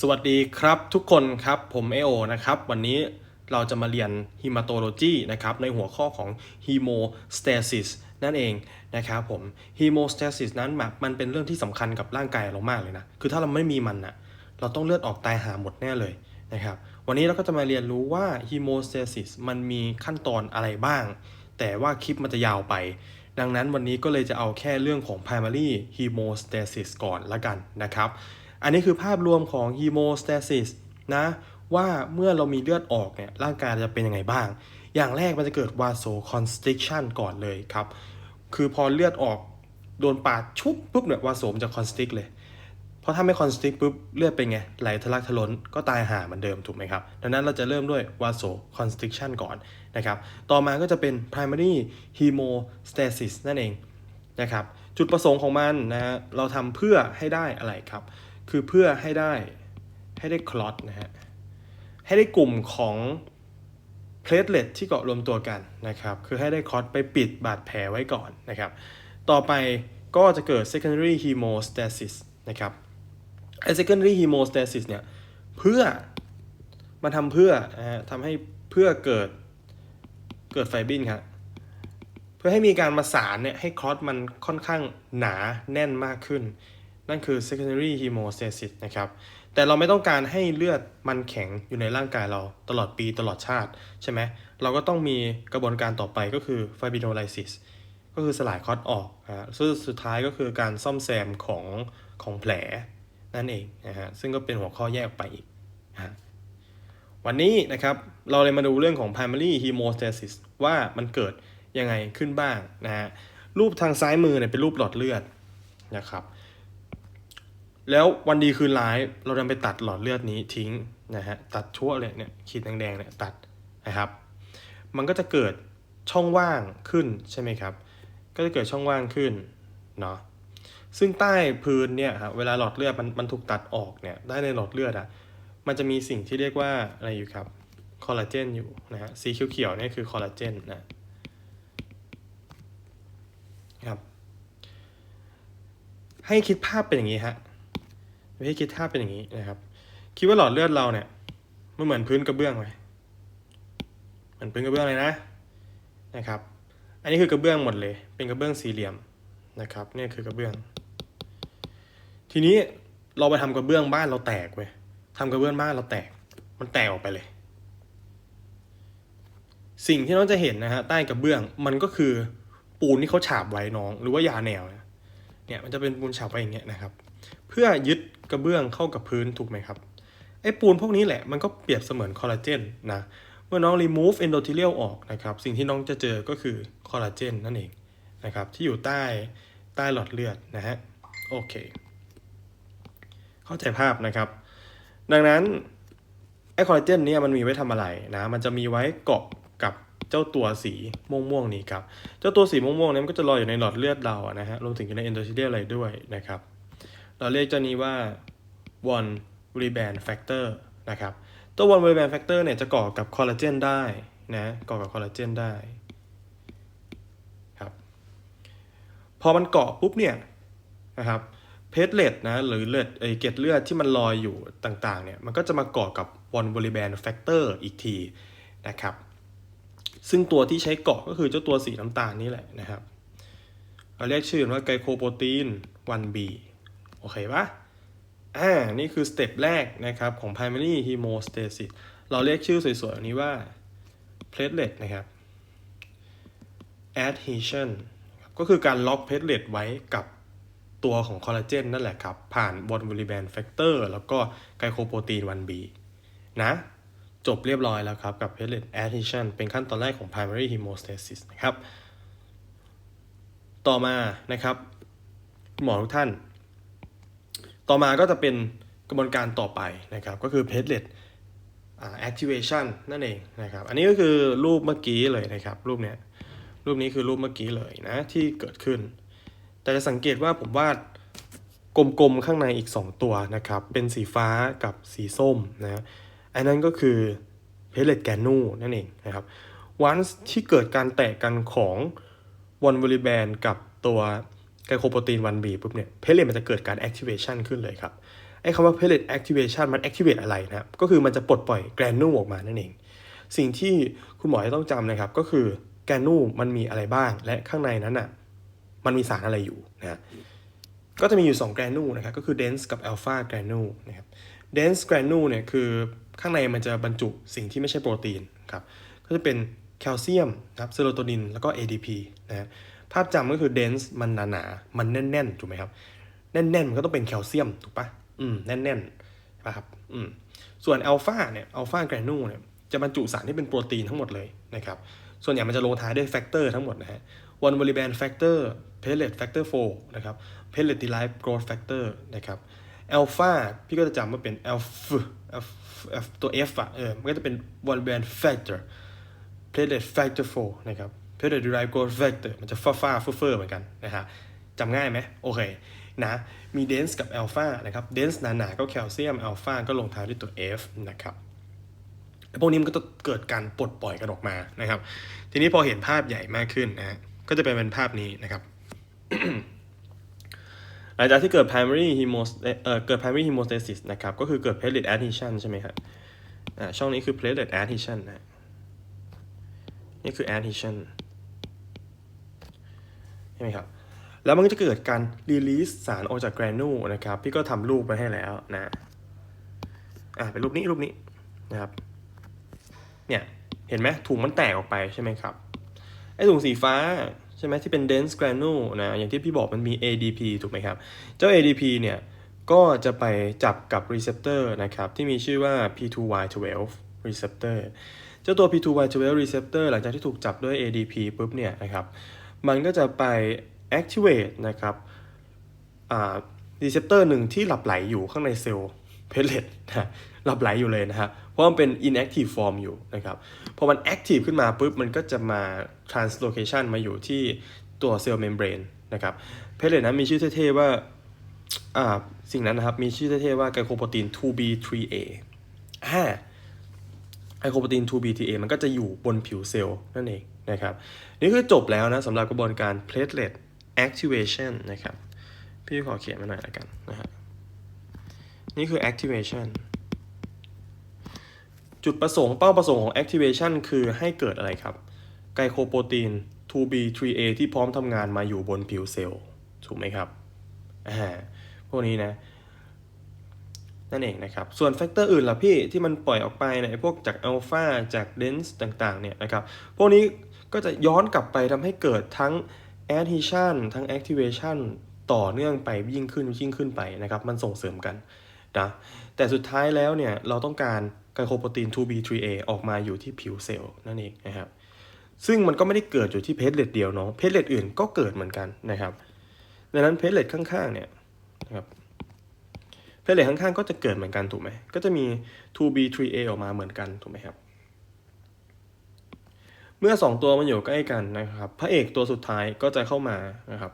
สวัสดีครับทุกคนครับผมเอโอนะครับวันนี้เราจะมาเรียน hematology นะครับในหัวข้อของ hemostasis นั่นเองนะครับผม hemostasis นั้นแบบมันเป็นเรื่องที่สำคัญกับร่างกายเรามากเลยนะ คือถ้าเราไม่มีมันนะเราต้องเลือดออกตายหาหมดแน่เลยนะครับวันนี้เราก็จะมาเรียนรู้ว่า hemostasis มันมีขั้นตอนอะไรบ้าง แต่ว่าคลิปมันจะยาวไป ดังนั้นวันนี้ก็เลยจะเอาแค่เรื่องของ primary hemostasis ก่อนละกันนะครับ อันนี้คือภาพรวมของ hemostasis นะว่าเมื่อเรามีเลือดออกเนี่ยร่างกายจะเป็นยังไงบ้าง อย่างแรกมันจะเกิด vasoconstriction ก่อนเลยครับ คือพอเลือดออกโดนปาดชุบปุ๊บเนี่ยวาโสมจะ constrict เลย เพราะถ้าไม่ constrict ปุ๊บเลือดเป็นไงไหลทะลักทะล้นก็ตายห่าเหมือนเดิมถูกไหมครับ ดังนั้นเราจะเริ่มด้วย vasoconstriction ก่อนนะครับ ต่อมาก็จะเป็น primary hemostasis นั่นเองนะครับ จุดประสงค์ของมันนะฮะเราทำเพื่อให้ได้อะไรครับ คือเพื่อให้ได้ให้ได้คลอตนะฮะ ให้ได้กลุ่มของเพลทเลตที่เกาะรวมตัวกันนะครับ คือให้ได้คลอตไปปิดบาดแผลไว้ก่อนนะครับ ต่อไปก็จะเกิด secondary hemostasis นะครับไอ้ secondary hemostasis เนี่ย เพื่อมาทำเพื่อนะฮะทำให้เพื่อเกิดเกิดไฟบินครับเพื่อให้มีการมาสารเนี่ยให้คลอตมันค่อนข้างหนาแน่นมากขึ้น นั่นคือ secondary hemostasis นะครับ แต่เราไม่ต้องการให้เลือดมันแข็งอยู่ในร่างกายเราตลอดปีตลอดชาติ ใช่ไหม เราก็ต้องมีกระบวนการต่อไปก็คือ fibrinolysis ก็คือสลายคอตออกนะฮะซึ่งสุดท้ายก็คือการซ่อมแซมของของแผลนั่นเองนะฮะ ซึ่งก็เป็นหัวข้อแยกไปอีกนะฮะวันนี้นะครับเราเลยมาดูเรื่องของ primary hemostasis ว่ามันเกิดยังไงขึ้นบ้างนะฮะ รูปทางซ้ายมือเนี่ยเป็นรูปหลอดเลือดนะครับ แล้ววันดีคืนร้ายเราดันไปตัดหลอดเลือดนี้ทิ้งนะฮะตัดชั่วเลยเนี่ยขีดแดงๆเนี่ยตัดนะครับ มันก็จะเกิดช่องว่างขึ้นใช่ไหมครับ ก็จะเกิดช่องว่างขึ้นเนาะซึ่งใต้พื้นเนี่ยครับเวลาหลอดเลือดมันมันถูกตัดออกเนี่ยได้ในหลอดเลือดอะมันจะมีสิ่งที่เรียกว่าอะไรอยู่ครับคอลลาเจนอยู่นะฮะสีเขียวๆเนี่ยคือคอลลาเจนนะครับให้คิดภาพเป็นอย่างนี้ฮะ ให้คิดภาเป็นอย่างนี้นะครับ คิดว่าหลอดเลือดเราเนี่ยมันเหมือนพื้นกระเบื้องไหมเหมือนพื้นกระเบื้องเลยนะนะครับ อันนี้คือกระเบื้องหมดเลย เป็นกระเบื้องสี่เหลี่ยมนะครับเนี่ยคือกระเบื้อง ทีนี้เราไปทำกระเบื้องบ้านเราแตกเว้ยทำกระเบื้องบ้านเราแตก มันแตกออกไปเลย สิ่งที่น้องจะเห็นนะฮะใต้กระเบื้องมันก็คือปูนที่เขาฉาบไว้น้อง หรือว่ายาแนวนะเนี่ย มันจะเป็นปูนฉาบไว้อย่างเงี้ยนะครับ พื่อยึดกระเบื้องเข้ากับพื้นถูกไหมครับไอ้ปูนพวกนี้แหละมันก็เปรียบเสมือนคอลลาเจนนะเมื่อน้อง remove endothelial ออกนะครับสิ่งที่น้องจะเจอก็คือคอลลาเจนนั่นเองนะครับที่อยู่ใต้ใต้หลอดเลือดนะฮะโอเค เข้าใจภาพนะครับ ดังนั้นไอคอลลาเจนเนี่ยมันมีไว้ทำอะไรนะมันจะมีไว้เกาะกับเจ้าตัวสีม่วงๆนี้ครับ เจ้าตัวสีม่วงๆนี่ยมันก็จะลอยอยู่ในหลอดเลือดเราอะนะฮะรวมถึงอยู่ในเอนโดเทเลียลอะไรด้วยนะครับ เราเรียกเจ้านี้ว่า one rebound factor นะครับ ตัว one rebound factor เนี่ยจะเกาะกับคอลลาเจนได้นะเกาะกับคอลลาเจนได้ครับ พอมันเกาะปุ๊บเนี่ยนะครับ เพลทเลตนะหรือเลือดไอเกล็ดเลือดที่มันลอยอยู่ต่างๆเนี่ยมันก็จะมาเกาะกับวอลบริแบนแฟกเตอร์อีกทีนะครับ ซึ่งตัวที่ใช้เกาะก็คือเจ้าตัวสีน้ำตาลนี่แหละนะครับ เราเรียกชื่อว่าไกลโคโปรตีน 1B อเคปะอ่า นี่คือสเต็ปแรกนะครับของ primary hemostasis เราเรียกชื่อสวยๆอันนี้ว่า platelet นะครับ adhesion ก็คือการล็อกเพลทเลตไว้กับตัวของคอลลาเจนนั่นแหละครับ ผ่านบอลบริแบนแฟกเตอร์แล้วก็ไกลโคโปรตีน 1B นะ จบเรียบร้อยแล้วครับ กับ platelet adhesion เป็นขั้นตอนแรกของ primary hemostasis นะครับ ต่อมานะครับหมอทุกท่าน ต่อมาก็จะเป็นกระบวนการต่อไปนะครับก็คือ platelet อ่า activation นั่นเองนะครับอันนี้ก็คือรูปเมื่อกี้เลยนะครับรูปเนี้ยรูปนี้คือรูปเมื่อกี้เลยนะที่เกิดขึ้น แต่จะสังเกตว่าผมวาดกลมๆข้างในอีก 2 ตัวนะครับเป็นสีฟ้ากับสีส้มนะอันนั้นก็คือเพลเลตแกนูนั่นเองนะครับวันที่เกิดการแตกกันของวอลวอลิแบนกับตัว ไกลโคโปรตีน 1B ปุ๊บเนี่ยเพลเลตมันจะเกิดการ activation ขึ้นเลยครับไอ้คำว่า pellet activation มัน activate อะไรนะครับก็คือมันจะปลดปล่อยแกรนูออกมานั่นเอง สิ่งที่คุณหมอจะต้องจำนะครับก็คือแกรนูมันมีอะไรบ้าง และข้างในนั้นอะมันมีสารอะไรอยู่นะก็จะมีอยู่ 2 แกรนูนะครับก็คือ dense กับ alpha แกรนูนะครับ dense แกรนูเนี่ยคือข้างในมันจะบรรจุสิ่งที่ไม่ใช่โปรตีนครับก็จะเป็นแคลเซียมนะครับเซโรโทนินแล้วก็ ADP นะฮะ ภาพจำก็คือ dense มันหนาๆ มันแน่นๆ ถูกไหมครับ แน่นๆ มันก็ต้องเป็นแคลเซียมถูกปะอืม แน่นๆใช่ปะครับอืมส่วนอัลฟาเนี่ย อัลฟาแกรนูเนี่ย จะบรรจุสารที่เป็นโปรตีนทั้งหมดเลยนะครับ ส่วนใหญ่มันจะลงท้ายด้วยแฟกเตอร์ทั้งหมดนะฮะวันวอลิแบนแฟกเตอร์เพลเลตแฟกเตอร์4นะครับเพลเลตดีไลฟ์โกรธแฟกเตอร์นะครับอัลฟาพี่ก็จะจำว่าเป็นอัลฟอัลตัว F อะเออ มันก็จะเป็นวันแบนแฟกเตอร์ platelet factor 4นะครับ platelet derived growth factor มันจะฟ้าฟ้าๆเฟื่อๆเหมือนกันนะฮะจำง่ายไหมโอเคนะมี dense กับ alpha นะครับ dense หนาๆก็แคลเซียม alpha ก็ลงท้ายด้วยตัว F นะครับพวกนี้มันก็จะเกิดการปลดปล่อยกันออกมานะครับ ทีนี้พอเห็นภาพใหญ่มากขึ้นนะฮะก็จะเป็นภาพนี้นะครับหลังจากที่เกิด primary hemos เอ่อเกิด primary hemostasis นะครับ ก็คือเกิด platelet adhesion ใช่ไหมครับอ่าช่องนี้คือ platelet adhesion นะนี่คือ adhesion ใช่ไหมครับแล้วมันก็จะเกิดการ release สารออกจากแกรนูนะครับพี่ก็ทำรูปมาให้แล้วนะอ่าเป็นรูปนี้รูปนี้นะครับเนี่ยเห็นไหมถุงมันแตกออกไปใช่ไหมครับไอ้ถุงสีฟ้าใช่ไหมที่เป็น dense granule นะอย่างที่พี่บอกมันมี ADP ถูกไหมครับ เจ้า ADP เนี่ยก็จะไปจับกับ receptor นะครับที่มีชื่อว่า P2Y12 receptor เจ้าตัว P2Y12 receptor หลังจากที่ถูกจับด้วย ADP ปุ๊บเนี่ยนะครับ มันก็จะไป activate นะครับอ่า receptor หนึ่งที่หลับไหลอยู่ข้างในเซลล์เพลเลตนะหลับไหลอยู่เลยนะฮะ เพราะมันเป็น inactive form อยู่นะครับ พอมัน active ขึ้นมาปุ๊บ มันก็จะมา translocation มาอยู่ที่ตัวเซลล์ membrane นะครับ เพลเลตนั้นมีชื่อเท่ๆว่าอ่า สิ่งนั้นนะครับ มีชื่อเท่ๆว่าไกลโคโปรตีน 2B3A อ่าไอโคโปรตีน 2BTA มันก็จะอยู่บนผิวเซลล์นั่นเอง นะครับ นี่คือจบแล้วนะสำหรับกระบวนการ platelet activation นะครับ พี่ขอเขียนมาหน่อยละกันนะฮะนี่คือ activation จุดประสงค์เป้าประสงค์ของ activation คือให้เกิดอะไรครับ ไกลโคโปรตีน 2B3A ที่พร้อมทำงานมาอยู่บนผิวเซลล์ ถูกไหมครับอ่าพวกนี้นะนั่นเองนะครับ ส่วนแฟกเตอร์อื่นล่ะพี่ที่มันปล่อยออกไปเนี่ยพวกจากอัลฟาจากเดนส์ต่างๆเนี่ยนะครับ พวกนี้ ก็จะย้อนกลับไปทำให้เกิดทั้ง adhesion ทั้ง activation ต่อเนื่องไปยิ่งขึ้นยิ่งขึ้นไปนะครับ มันส่งเสริมกันนะแต่สุดท้ายแล้วเนี่ย เราต้องการไกลโคโปรตีน 2B3A ออกมาอยู่ที่ผิวเซลล์นั่นเองนะครับซึ่งมันก็ไม่ได้เกิดอยู่ที่เพจเลตเดียวเนาะเพจเลตอื่นก็เกิดเหมือนกันนะครับดังนั้นเพจเลตข้างๆเนี่ยนะครับเพลเลตข้างๆก็จะเกิดเหมือนกันถูกไหมก็จะมี 2B3A ออกมาเหมือนกันถูกไหมครับ เมื่อ 2 ตัวมันอยู่ใกล้กันนะครับ พระเอกตัวสุดท้ายก็จะเข้ามานะครับ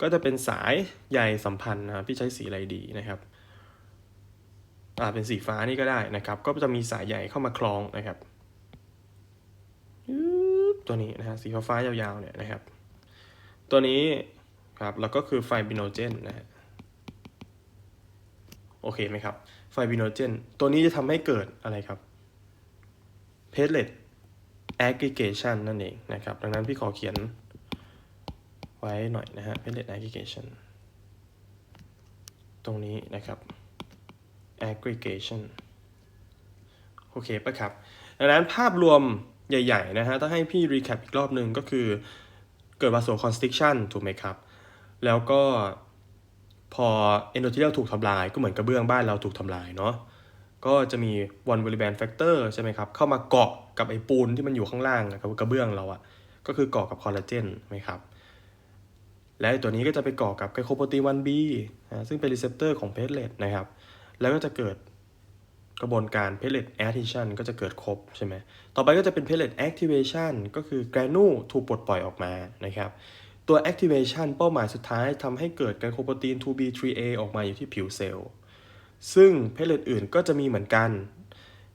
ก็จะเป็นสายใยสัมพันธ์นะครับพี่ใช้สีอะไรดีนะครับอ่าเป็นสีฟ้านี่ก็ได้นะครับ ก็จะมีสายใยเข้ามาคล้องนะครับตัวนี้นะฮะสีฟ้ายาวๆเนี่ยนะครับ ตัวนี้ครับแล้วก็คือไฟบิโนเจนนะฮะโอเคไหมครับ ไฟบิโนเจนตัวนี้จะทำให้เกิดอะไรครับ platelet aggregation นั่นเองนะครับ ดังนั้นพี่ขอเขียนไว้หน่อยนะฮะ pellet aggregation ตรงนี้นะครับ aggregation โอเคปะครับ ดังนั้นภาพรวมใหญ่ๆนะฮะถ้าให้พี่ recap อีกรอบหนึ่งก็คือเกิด vasoconstriction ถูกไหมครับ แล้วก็พอเอนโดเทเรียลถูกทำลายก็เหมือนกระเบื้องบ้านเราถูกทำลายเนาะ ก็จะมีวันบริแบนแฟกเตอร์ใช่ไหมครับ เข้ามาเกาะกับไอ้ปูนที่มันอยู่ข้างล่างกับกระเบื้องเราอะก็คือเกาะกับคอลลาเจนไหมครับ และตัวนี้ก็จะไปเกาะกับไกลโคโปรตีน 1B นะซึ่งเป็นรีเซพเตอร์ของเพลเลตนะครับ แล้วก็จะเกิดกระบวนการเพลเลตแอ d ทิชันก็จะเกิดครบใช่ไหม ต่อไปก็จะเป็นเพลเลตแอคทิเวชันก็คือแกรนูถูกปลดปล่อยออกมานะครับ ตัว activation เป้าหมายสุดท้ายทำให้เกิดไกลโคโปรตีน 2B3A ออกมาอยู่ที่ผิวเซลล์ ซึ่งเพลเลตอื่นก็จะมีเหมือนกัน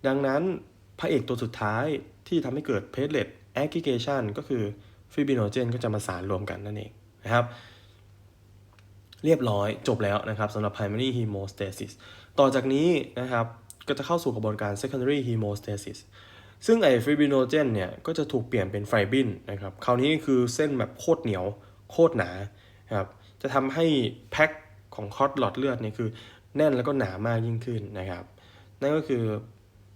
ดังนั้นพระเอกตัวสุดท้ายที่ทำให้เกิดเพลเลต aggregation ก็คือฟิบิโนเจนก็จะมาสารรวมกันนั่นเองนะครับ เรียบร้อยจบแล้วนะครับสำหรับ primary hemostasis ต่อจากนี้นะครับก็จะเข้าสู่กระบวนการ secondary hemostasis ซึ่งไอ้ฟิบิโนเจนเนี่ยก็จะถูกเปลี่ยนเป็นไฟบินนะครับ คราวนี้คือเส้นแบบโคตรเหนียวโคตรหนานะครับ จะทำให้แพ็คของคอตหลอดเลือดเนี่ยคือ แน่นแล้วก็หนามากยิ่งขึ้นนะครับ นั่นก็คือ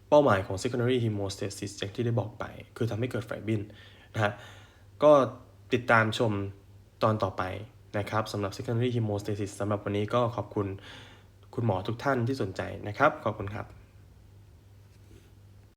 เป้าหมายของ secondary hemostasis อย่างที่ได้บอกไป คือทำให้เกิดไฟบินนะฮะก็ติดตามชมตอนต่อไปนะครับสำหรับ secondary hemostasis สำหรับวันนี้ก็ขอบคุณคุณหมอทุกท่านที่สนใจนะครับ ขอบคุณครับ